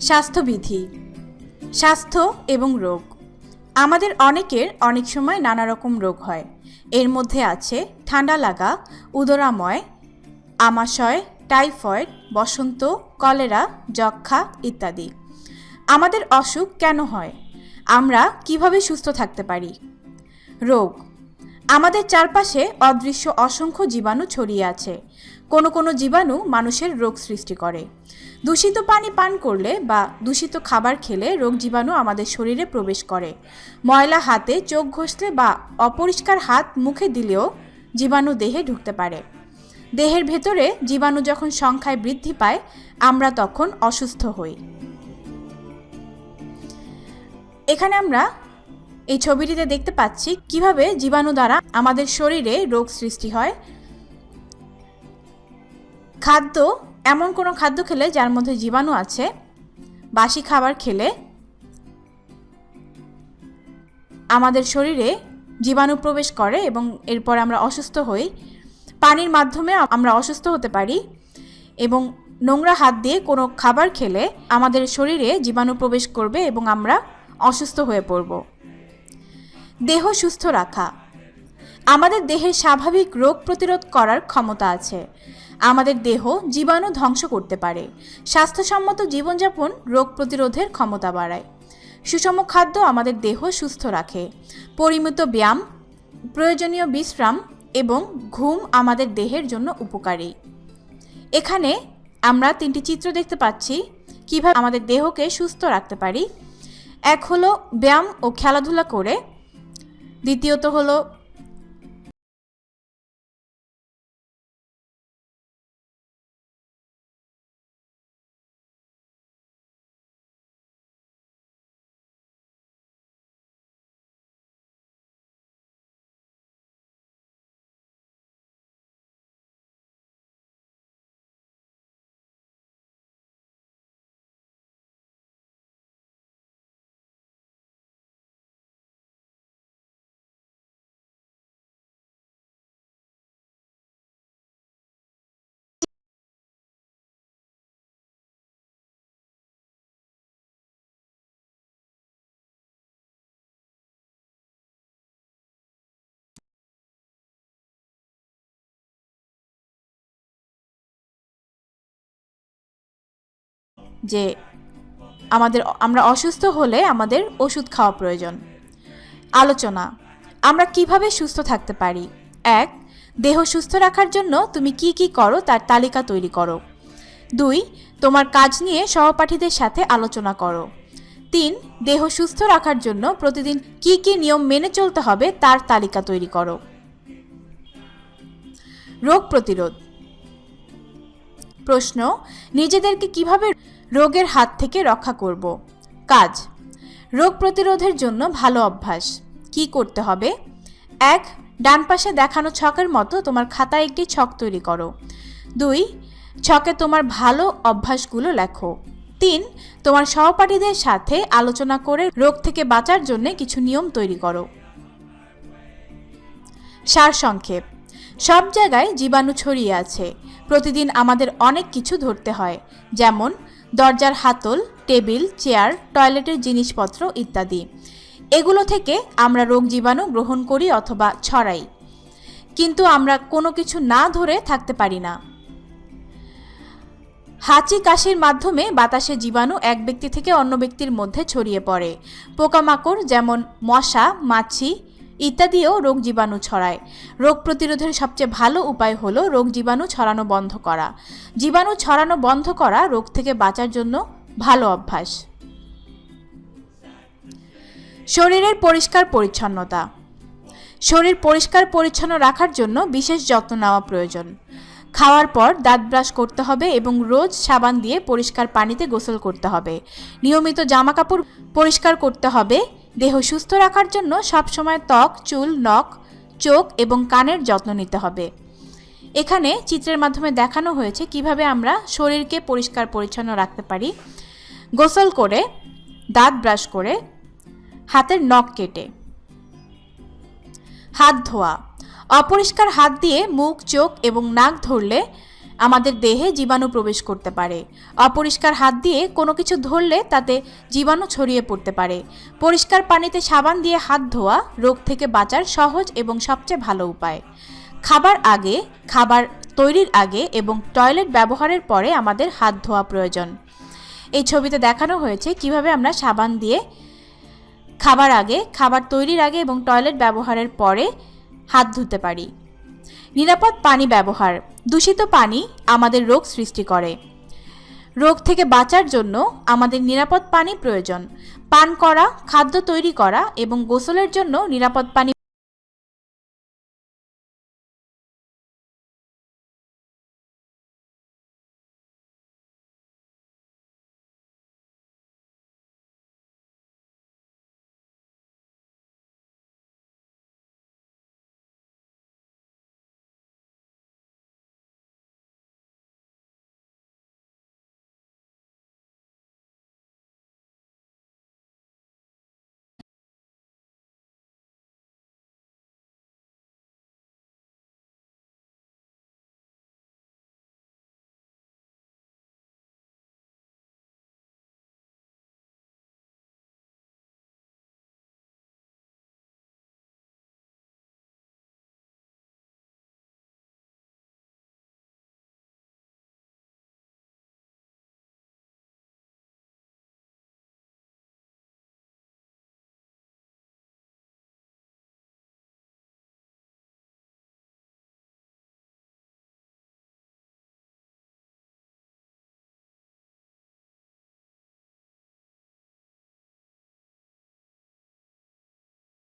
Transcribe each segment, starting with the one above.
স্বাস্থ্যবিধি, স্বাস্থ্য এবং রোগ। আমাদের অনেকের অনেক সময় নানা রকম রোগ হয়। এর মধ্যে আছে ঠান্ডা লাগা, উদরাময়, আমাশয়, টাইফয়েড, বসন্ত, কলেরা যক্ষা ইত্যাদি। আমাদের অসুখ কেন হয়? আমরা কীভাবে সুস্থ থাকতে পারি? রোগ। আমাদের চারপাশে অদৃশ্য অসংখ্য জীবাণু ছড়িয়ে আছে। কোনো কোনো জীবাণু মানুষের রোগ সৃষ্টি করে। দূষিত পানি পান করলে বা দূষিত খাবার খেলে রোগ জীবাণু আমাদের শরীরে প্রবেশ করে। ময়লা হাতে চোখ ঘষলে বা অপরিষ্কার হাত মুখে দিলেও জীবাণু দেহে ঢুকতে পারে। দেহের ভেতরে জীবাণু যখন সংখ্যায় বৃদ্ধি পায়, আমরা তখন অসুস্থ হই। এখানে আমরা এই ছবিটিতে দেখতে পাচ্ছি কীভাবে জীবাণু দ্বারা আমাদের শরীরে রোগ সৃষ্টি হয় খাদ্য, এমন কোনো খাদ্য খেলে যার মধ্যে জীবাণু আছে? বাসি খাবার খেলে আমাদের শরীরে জীবাণু প্রবেশ করে এবং এরপর আমরা অসুস্থ হই। পানির মাধ্যমে আমরা অসুস্থ হতে পারি এবং নোংরা হাত দিয়ে কোনো খাবার খেলে আমাদের শরীরে জীবাণু প্রবেশ করবে এবং আমরা অসুস্থ হয়ে পড়ব। দেহ সুস্থ রাখা। আমাদের দেহের স্বাভাবিক রোগ প্রতিরোধ করার ক্ষমতা আছে। আমাদের দেহ জীবাণু ধ্বংস করতে পারে। স্বাস্থ্যসম্মত জীবনযাপন রোগ প্রতিরোধের ক্ষমতা বাড়ায়। সুষম খাদ্য আমাদের দেহ সুস্থ রাখে। পরিমিত ব্যায়াম, প্রয়োজনীয় বিশ্রাম এবং ঘুম আমাদের দেহের জন্য উপকারী। এখানে আমরা তিনটি চিত্র দেখতে পাচ্ছি, কীভাবে আমাদের দেহকে সুস্থ রাখতে পারি। এক হলো ব্যায়াম ও খেলাধুলা করে। দ্বিতীয়ত হলো যে আমাদের, আমরা অসুস্থ হলে আমাদের ওষুধ খাওয়া প্রয়োজন। আলোচনা, আমরা কীভাবে সুস্থ থাকতে পারি? এক, দেহ সুস্থ রাখার জন্য তুমি কি কি করো তার তালিকা তৈরি করো। দুই, তোমার কাজ নিয়ে সহপাঠীদের সাথে আলোচনা করো। তিন, দেহ সুস্থ রাখার জন্য প্রতিদিন কি কি নিয়ম মেনে চলতে হবে তার তালিকা তৈরি করো। রোগ প্রতিরোধ প্রশ্ন, নিজেদেরকে কীভাবে রোগের হাত থেকে রক্ষা করব? কাজ, রোগ প্রতিরোধের জন্য ভালো অভ্যাস, কি করতে হবে? এক, ডান পাশে দেখানো ছকের মতো তোমার খাতায় একটি ছক তৈরি করো। দুই, ছকে তোমার ভালো অভ্যাসগুলো লেখো। তিন, তোমার সহপাঠীদের সাথে আলোচনা করে রোগ থেকে বাঁচার জন্য কিছু নিয়ম তৈরি করো। সারসংক্ষেপ সব জায়গায় জীবাণু ছড়িয়ে আছে। প্রতিদিন আমাদের অনেক কিছু ধরতে হয়, যেমন দরজার হাতল, টেবিল, চেয়ার, টয়লেটের জিনিসপত্র ইত্যাদি। এগুলো থেকে আমরা রোগ জীবাণু গ্রহণ করি অথবা ছড়াই। কিন্তু আমরা কোনো কিছু না ধরে থাকতে পারি না। হাঁচি কাশির মাধ্যমে বাতাসে জীবাণু এক ব্যক্তি থেকে অন্য ব্যক্তির মধ্যে ছড়িয়ে পড়ে। পোকামাকড় যেমন মশা, মাছি ইত্যাদিও রোগ জীবাণু ছড়ায়। রোগ প্রতিরোধের সবচেয়ে ভালো উপায় হলো রোগ জীবাণু ছড়ানো বন্ধ করা। জীবাণু ছড়ানো বন্ধ করা রোগ থেকে বাঁচার জন্য ভালো অভ্যাস। শরীরের পরিষ্কার পরিচ্ছন্নতা। শরীর পরিষ্কার পরিচ্ছন্ন রাখার জন্য বিশেষ যত্ন নেওয়া প্রয়োজন। খাওয়ার পর দাঁত ব্রাশ করতে হবে এবং রোজ সাবান দিয়ে পরিষ্কার পানিতে গোসল করতে হবে। নিয়মিত জামাকাপড় পরিষ্কার করতে হবে দেহ সুস্থ রাখার জন্য সবসময় ত্বক, চুল, নখ, চোখ এবং কানের যত্ন নিতে হবে। এখানে চিত্রের মাধ্যমে দেখানো হয়েছে কীভাবে আমরা শরীরকে পরিষ্কার পরিচ্ছন্ন রাখতে পারি। গোসল করে, দাঁত ব্রাশ করে, হাতের নখ কেটে। হাত ধোয়া। অপরিষ্কার হাত দিয়ে মুখ, চোখ এবং নাক ধরলে আমাদের দেহে জীবাণু প্রবেশ করতে পারে। অপরিষ্কার হাত দিয়ে কোনো কিছু ধরলে তাতে জীবাণু ছড়িয়ে পড়তে পারে। পরিষ্কার পানিতে সাবান দিয়ে হাত ধোয়া রোগ থেকে বাঁচার সহজ এবং সবচেয়ে ভালো উপায়। খাবার আগে, খাবার তৈরির আগে এবং টয়লেট ব্যবহারের পরে আমাদের হাত ধোয়া প্রয়োজন। এই ছবিতে দেখানো হয়েছে কীভাবে আমরা সাবান দিয়ে খাবার আগে, খাবার তৈরির আগে এবং টয়লেট ব্যবহারের পরে হাত ধুতে পারি। নিরাপদ পানি ব্যবহার। দূষিত পানি আমাদের রোগ সৃষ্টি করে। রোগ থেকে বাঁচার জন্য আমাদের নিরাপদ পানি প্রয়োজন। পান করা, খাদ্য তৈরি করা এবং গোসলের জন্য নিরাপদ পানি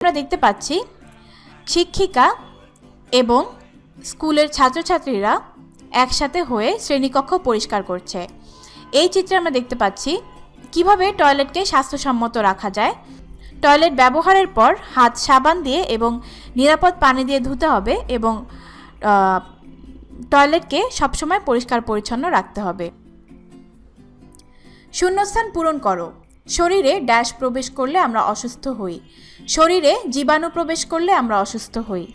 আমরা দেখতে পাচ্ছি শিক্ষিকা এবং স্কুলের ছাত্রছাত্রীরা একসাথে হয়ে শ্রেণীকক্ষ পরিষ্কার করছে। এই চিত্রে আমরা দেখতে পাচ্ছি কীভাবে টয়লেটকে স্বাস্থ্যসম্মত রাখা যায়। টয়লেট ব্যবহারের পর হাত সাবান দিয়ে এবং নিরাপদ পানি দিয়ে ধুতে হবে এবং টয়লেটকে সবসময় পরিষ্কার পরিচ্ছন্ন রাখতে হবে। শূন্যস্থান পূরণ করো। শরীরে ড্যাশ প্রবেশ করলে আমরা অসুস্থ হই। শরীরে জীবাণু প্রবেশ করলে আমরা অসুস্থ হই।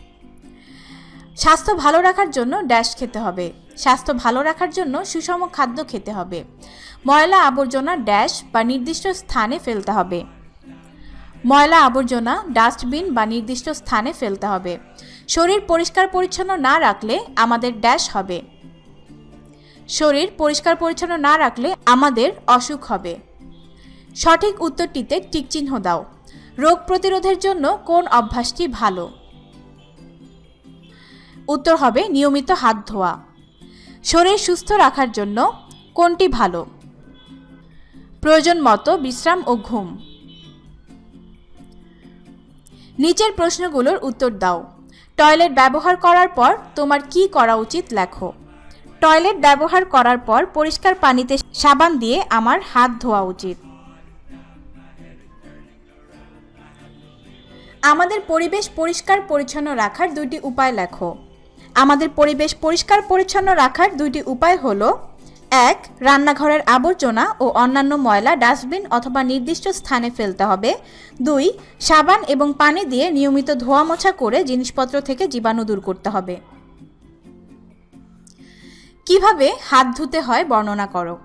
স্বাস্থ্য ভালো রাখার জন্য ড্যাশ খেতে হবে। স্বাস্থ্য ভালো রাখার জন্য সুষম খাদ্য খেতে হবে। ময়লা আবর্জনা ড্যাশ বা নির্দিষ্ট স্থানে ফেলতে হবে। ময়লা আবর্জনা, ডাস্টবিন বা নির্দিষ্ট স্থানে ফেলতে হবে। শরীর পরিষ্কার পরিচ্ছন্ন না রাখলে আমাদের ড্যাশ হবে। শরীর পরিষ্কার পরিচ্ছন্ন না রাখলে আমাদের অসুখ হবে। সঠিক উত্তরটিতে টিকচিহ্ন দাও। রোগ প্রতিরোধের জন্য কোন অভ্যাসটি ভালো? উত্তর হবে নিয়মিত হাত ধোয়া। শরীর সুস্থ রাখার জন্য কোনটি ভালো? প্রয়োজন মতো বিশ্রাম ও ঘুম। নিচের প্রশ্নগুলোর উত্তর দাও। টয়লেট ব্যবহার করার পর তোমার কি করা উচিত লেখো। টয়লেট ব্যবহার করার পর পরিষ্কার পানিতে সাবান দিয়ে আমার হাত ধোয়া উচিত। আমাদের পরিবেশ পরিষ্কার পরিচ্ছন্ন রাখার দুইটি উপায় লেখো। আমাদের পরিবেশ পরিষ্কার পরিচ্ছন্ন রাখার দুইটি উপায় হলো, এক, রান্নাঘরের আবর্জনা ও অন্যান্য ময়লা ডাস্টবিন অথবা নির্দিষ্ট স্থানে ফেলতে হবে। দুই, সাবান এবং পানি দিয়ে নিয়মিত ধোয়া মোছা করে জিনিসপত্র থেকে জীবাণু দূর করতে হবে। কীভাবে হাত ধুতে হয় বর্ণনা করো।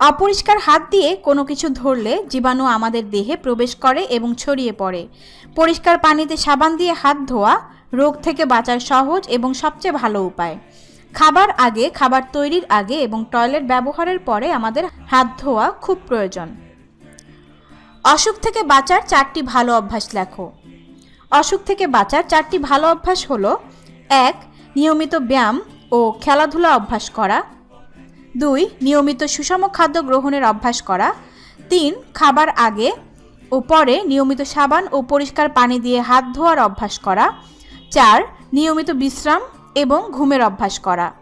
অপরিষ্কার হাত দিয়ে কোনো কিছু ধরলে জীবাণু আমাদের দেহে প্রবেশ করে এবং ছড়িয়ে পড়ে। পরিষ্কার পানিতে সাবান দিয়ে হাত ধোয়া রোগ থেকে বাঁচার সহজ এবং সবচেয়ে ভালো উপায়। খাবার আগে, খাবার তৈরির আগে এবং টয়লেট ব্যবহারের পরে আমাদের হাত ধোয়া খুব প্রয়োজন। অসুখ থেকে বাঁচার চারটি ভালো অভ্যাস লেখো। অসুখ থেকে বাঁচার চারটি ভালো অভ্যাস হলো, এক, নিয়মিত ব্যায়াম ও খেলাধুলা অভ্যাস করা। দুই, নিয়মিত সুষম খাদ্য গ্রহণের অভ্যাস করা। তিন, খাবার আগে ও পরে নিয়মিত সাবান ও পরিষ্কার পানি দিয়ে হাত ধোয়ার অভ্যাস করা। চার, নিয়মিত বিশ্রাম এবং ঘুমের অভ্যাস করা।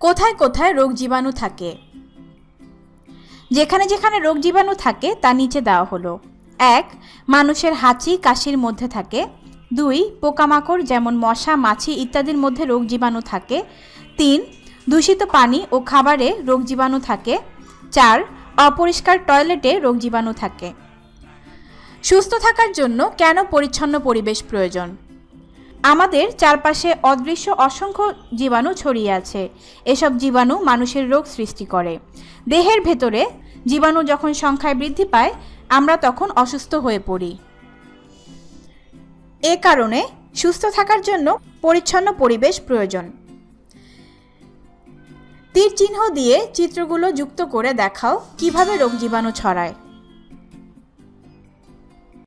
কোথায় কোথায় রোগ জীবাণু থাকে? যেখানে যেখানে রোগ জীবাণু থাকে, তা নিচে দেওয়া হলো। এক, মানুষের হাঁচি, কাশির মধ্যে থাকে। দুই, পোকামাকড় যেমন মশা, মাছি ইত্যাদির মধ্যে রোগ জীবাণু থাকে। তিন, দূষিত পানি ও খাবারে রোগ জীবাণু থাকে। চার, অপরিষ্কার টয়লেটে রোগ জীবাণু থাকে। সুস্থ থাকার জন্য কেন পরিচ্ছন্ন পরিবেশ প্রয়োজন? আমাদের চারপাশে অদৃশ্য অসংখ্য জীবাণু ছড়িয়ে আছে। এসব জীবাণু মানুষের রোগ সৃষ্টি করে। দেহের ভেতরে জীবাণু যখন সংখ্যায় বৃদ্ধি পায়, আমরা তখন অসুস্থ হয়ে পড়ি। এ কারণে সুস্থ থাকার জন্য পরিচ্ছন্ন পরিবেশ প্রয়োজন। তীর চিহ্ন দিয়ে চিত্রগুলো যুক্ত করে দেখাও কীভাবে রোগ জীবাণু ছড়ায়।